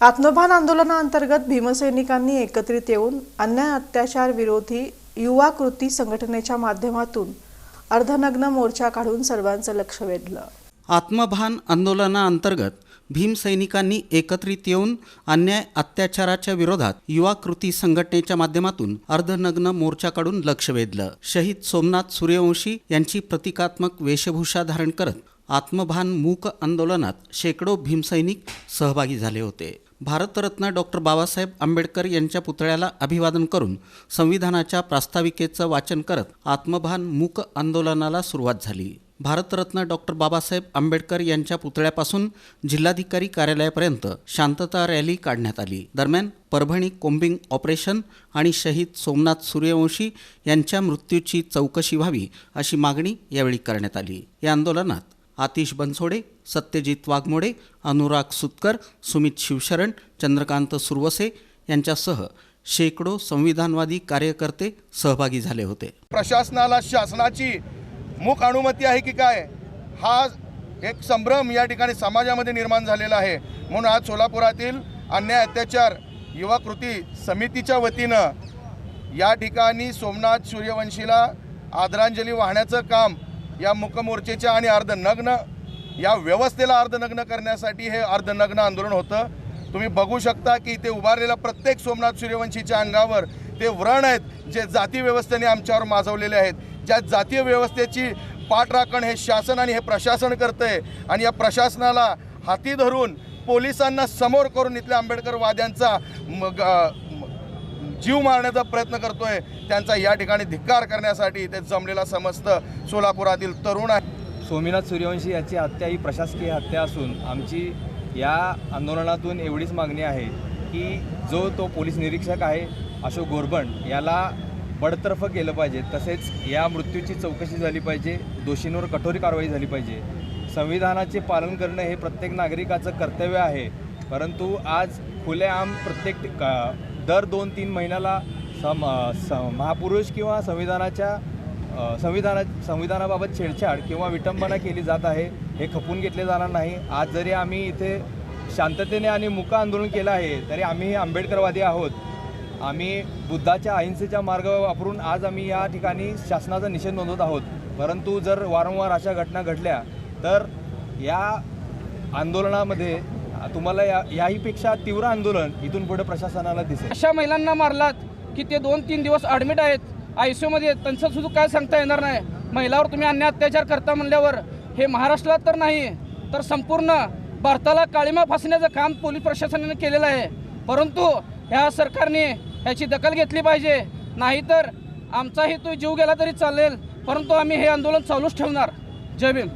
आत्मभान आंदोलनाअंतर्गत भीमसैनिकांनी एकत्रित येऊन अन्याय अत्याचार विरोधी युवा कृती संघटनेच्या माध्यमातून अर्धनग्न मोर्चा काढून सर्वांचं लक्ष वेधलं. आत्मभान आंदोलनाअंतर्गत भीमसैनिकांनी एकत्रित येऊन अन्याय अत्याचाराच्या विरोधात युवा कृती संघटनेच्या माध्यमातून अर्धनग्न मोर्चा काढून लक्ष वेधलं. शहीद सोमनाथ सूर्यवंशी यांची प्रतिकात्मक वेशभूषा धारण करत आत्मभान मूक आंदोलनात शेकडो भीमसैनिक सहभागी झाले होते. भारतरत्न डॉक्टर बाबासाहेब आंबेडकर यांच्या पुतळ्याला अभिवादन करून संविधानाच्या प्रास्ताविकेचं वाचन करत आत्मभान मूक आंदोलनाला सुरुवात झाली. भारतरत्न डॉक्टर बाबासाहेब आंबेडकर यांच्या पुतळ्यापासून जिल्हाधिकारी कार्यालयापर्यंत शांतता रॅली काढण्यात आली. दरम्यान परभणी कोम्बिंग ऑपरेशन आणि शहीद सोमनाथ सूर्यवंशी यांच्या मृत्यूची चौकशी व्हावी अशी मागणी यावेळी करण्यात आली. या आंदोलनात आतिश बनसोडे सत्यजित वाघमोडे अनुराग सुतकर सुमित शिवशरण चंद्रकांत सुरवसे यांच्यासह शेकडो संविधानवादी कार्यकर्ते सहभागी झाले होते. प्रशासनाला शासनाची मूक अनुमती आहे की काय? हा एक संभ्रम या ठिकाणी समाजामध्ये निर्माण झालेला आहे. म्हणून आज सोलापुरातील अन्याय अत्याचार युवा कृती समितीच्या वतीनं या ठिकाणी सोमनाथ सूर्यवंशीला आदरांजली वाहण्याचं काम या मुकमोर्चेच्या आणि अर्धनग्न या व्यवस्थेला अर्धनग्न करण्यासाठी हे अर्धनग्न आंदोलन होतं. तुम्ही बघू शकता की इथे उभारलेल्या प्रत्येक सोमनाथ सूर्यवंशीच्या अंगावर ते व्रण आहेत जे जाती व्यवस्थेने आमच्यावर माजवलेले आहेत. ज्या जातीय व्यवस्थेची पाठराखण हे शासन आणि हे प्रशासन करतंय आणि या प्रशासनाला हाती धरून पोलिसांना समोर करून इथल्या आंबेडकरवाद्यांचा मग जीव मारण्याचा प्रयत्न करतोय. त्यांचा या ठिकाणी धिक्कार करण्यासाठी इथे जमलेला समस्त सोलापुरातील तरुण आहे सोमीनाथ सूर्यवंशी याची हत्या ही प्रशासकीय हत्या असून आमची या आंदोलनातून एवढीच मागणी आहे की जो तो पोलीस निरीक्षक आहे अशोक गोरबण याला बडतर्फ केलं पाहिजे. तसेच या मृत्यूची चौकशी झाली पाहिजे दोषींवर कठोर कारवाई झाली पाहिजे. संविधानाचे पालन करणं हे प्रत्येक नागरिकाचं कर्तव्य आहे. परंतु आज खुलेआम प्रत्येक दर दोन तीन महिन्याला सम स महापुरुष किंवा संविधानाच्या संविधाना संविधानाबाबत छेडछाड किंवा विटंबना केली जात आहे हे खपून घेतले जाणार नाही. आज जरी आम्ही इथे शांततेने आणि मुक आंदोलन केलं आहे तरी आम्ही आंबेडकरवादी आहोत. आम्ही बुद्धाच्या अहिंसेचा मार्ग वापरून आज आम्ही या ठिकाणी शासनाचा निषेध नोंदवत आहोत. परंतु जर वारंवार अशा घटना घडल्या तर या आंदोलनामध्ये तुम्हाला या याहीपेक्षा तीव्र आंदोलन इथून पुढे प्रशासनाला दिसेल. अशा महिलांना मारलात की ते दोन तीन दिवस ॲडमिट आहेत. आय सी यूमध्ये आहेत त्यांचं सुद्धा काय सांगता येणार नाही. महिलावर तुम्ही अन्य अत्याचार करता म्हणल्यावर हे महाराष्ट्रात तर नाही तर संपूर्ण भारताला काळीमा फासण्याचं काम पोलीस प्रशासनाने केलेलं आहे. परंतु ह्या सरकारने ह्याची दखल घेतली पाहिजे. नाहीतर आमचाही तो जीव गेला तरी चालेल. परंतु आम्ही हे आंदोलन चालूच ठेवणार. जय भीम.